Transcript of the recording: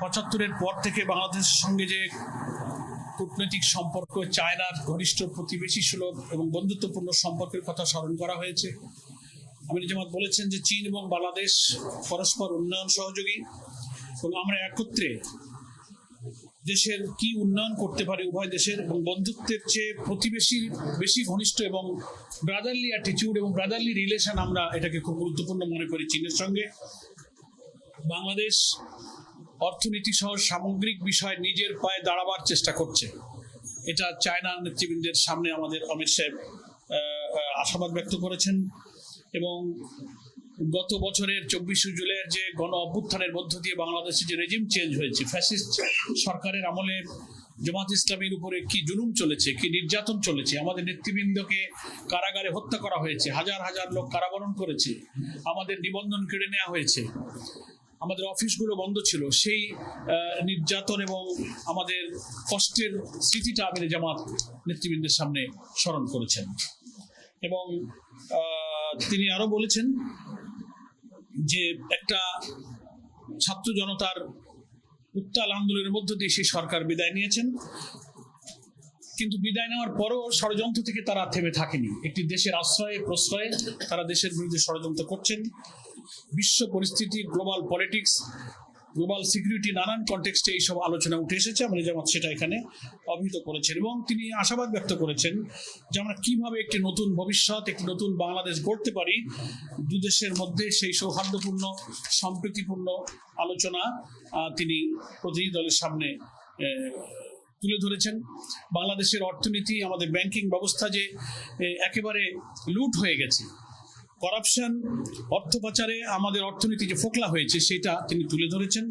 পঁচাত্তরের পর থেকে বাংলাদেশের সঙ্গে যে কূটনৈতিক সম্পর্ক, চায়নার ঘনিষ্ঠ প্রতিবেশী সুলভ এবং বন্ধুত্বপূর্ণ সম্পর্কের কথা স্মরণ করা হয়েছে। আমির জামাত বলেছেন যে চীন এবং বাংলাদেশ পরস্পর উন্নয়ন সহযোগী এবং আমরা একত্রে দেশের কি উন্নয়ন করতে পারে উভয় দেশের এবং বন্ধুত্বের চেয়ে প্রতিবেশী বেশি ঘনিষ্ঠ এবং ব্রাদারলি অ্যাটিটিউড এবং ব্রাদারলি রিলেশন আমরা এটাকে খুব গুরুত্বপূর্ণ মনে করি চীনের সঙ্গে। বাংলাদেশ অর্থনীতি সহ সামগ্রিক বিষয়ে নিজের পায়ে দাঁড়াবার চেষ্টা করছে। এটা চায়নার নেতৃবৃন্দের সামনে আমাদের অমিত সাহেব আশাবাদ ব্যক্ত করেছেন এবং গত বছরের চব্বিশে জুলাইয়ের যে গণ অভ্যুত্থানের মধ্য দিয়ে বাংলাদেশে যে রেজিম চেঞ্জ হয়েছে ফ্যাসিস্ট সরকারের আমলে জামাত ইসলামের উপরে কি জুলুম চলেছে, কি নির্যাতন চলেছে, আমাদের নেতৃবৃন্দকে কারাগারে হত্যা করা হয়েছে, হাজার হাজার লোক কারাবরণ করেছে, আমাদের নিবন্ধন কেড়ে নেওয়া হয়েছে আমাদের অফিসগুলো বন্ধ ছিল, সেই নির্যাতন এবং আমাদের কষ্টের স্মৃতিটা আমির জামাত নেতৃবৃন্দের সামনে স্মরণ করেছেন। এবং তিনি আরও বলেছেন যে একটা ছাত্র জনতার উত্তাল আন্দোলনের মধ্য দিয়ে সেই সরকার বিদায় নিয়েছেন। কিন্তু বিদায় নেওয়ার পরও ষড়যন্ত্র থেকে তারা থেমে থাকেনি। একটি দেশের আশ্রয়ে, প্রশ্রয়ে তারা দেশের বিরুদ্ধে ষড়যন্ত্র করছেন। বিশ্ব পরিস্থিতি, গ্লোবাল পলিটিক্স, গ্লোবাল সিকিউরিটি, নানান কন্টেক্সটে এইসব আলোচনা উঠে এসেছে। আমরা যেমন সেটা এখানে অভিহিত করেছেন এবং তিনি আশাবাদ ব্যক্ত করেছেন যে আমরা কীভাবে একটি নতুন ভবিষ্যৎ, একটি নতুন বাংলাদেশ গড়তে পারি। দু দেশের মধ্যে সেই সৌহার্দ্যপূর্ণ, সম্প্রীতিপূর্ণ আলোচনা তিনি প্রতিনিধি দলের সামনে তুলে ধরেছেন। বাংলাদেশের অর্থনীতি, আমাদের ব্যাংকিং ব্যবস্থা যে একেবারে লুট হয়ে গেছে। করাপশন, অর্থ পাচারে আমাদের অর্থনীতি যে ফোকলা হয়েছে, সেটা তিনি তুলে ধরেছেন।